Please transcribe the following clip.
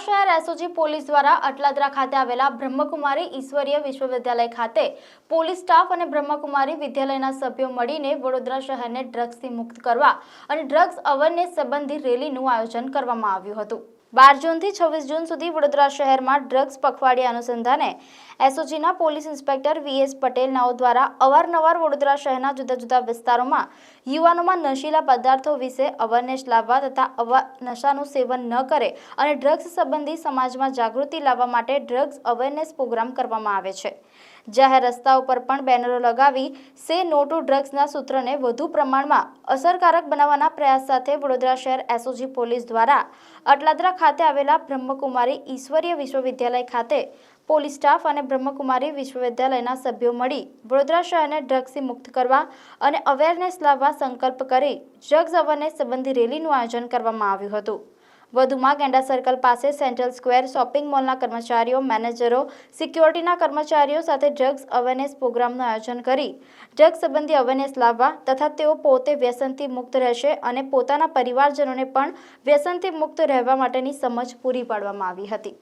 SOG police દ્વારા અટલાદરા ખાતે આવેલા બ્રહ્મકુમારી ઈશ્વરીય વિશ્વવિદ્યાલય ખાતે પોલીસ સ્ટાફ અને બ્રહ્મકુમારી વિદ્યાલયના સભ્યો મળીને વડોદરા શહેરને ડ્રગ્સથી મુક્ત કરવા અને ડ્રગ્સ અવેરનેસ સંબંધી રેલીનું આયોજન કરવામાં આવ્યું હતું. બાર જૂનથી છવ્વીસ જૂન સુધી વડોદરા શહેરમાં ડ્રગ્સ પખવાડિયા અનુસંધાને એસઓજીના પોલીસ ઇન્સ્પેક્ટર વીએસ પટેલ નાઓ દ્વારા અવારનવાર વડોદરા શહેરના જુદા જુદા વિસ્તારોમાં યુવાનોમાં નશીલા પદાર્થો વિશે અવેરનેસ લાવવા તથા નશાનું સેવન ન કરે અને ડ્રગ્સ સંબંધી સમાજમાં જાગૃતિ લાવવા માટે ડ્રગ્સ અવેરનેસ પ્રોગ્રામ કરવામાં આવે છે. જાહેર રસ્તા ઉપર પણ બેનરો લગાવી સે નો ટુ ડ્રગ્સના સૂત્રને વધુ પ્રમાણમાં અસરકારક બનાવવાના પ્રયાસ સાથે વડોદરા શહેર એસઓજી પોલીસ દ્વારા અટલાદરા ખાતે આવેલા બ્રહ્મકુમારી ઈશ્વરીય વિશ્વવિદ્યાલય ખાતે પોલીસ સ્ટાફ અને બ્રહ્મકુમારી વિશ્વવિદ્યાલયના સભ્યો મળી વડોદરા શહેરને ડ્રગ્સથી મુક્ત કરવા અને અવેરનેસ લાવવા સંકલ્પ કરી ડ્રગ્સ અવેરનેસ સંબંધી રેલીનું આયોજન કરવામાં આવ્યું હતું. વધુમાં ગેંડા સર્કલ પાસે સેન્ટ્રલ સ્ક્વેર, શોપિંગ મોલના કર્મચારીઓ, મેનેજરો, સિક્યોરિટીના કર્મચારીઓ સાથે ડ્રગ્સ અવેરનેસ પ્રોગ્રામનું આયોજન કરી. ડ્રગ્સ સંબંધી અવેરનેસ લાવવા તથા તેઓ પોતે વ્યસનથી મુક્ત રહેશે અને પોતાના પરિવારજનોને પણ વ્યસનથી મુક્ત રહેવા માટેની સમજ પૂરી પાડવામાં આવી હતી.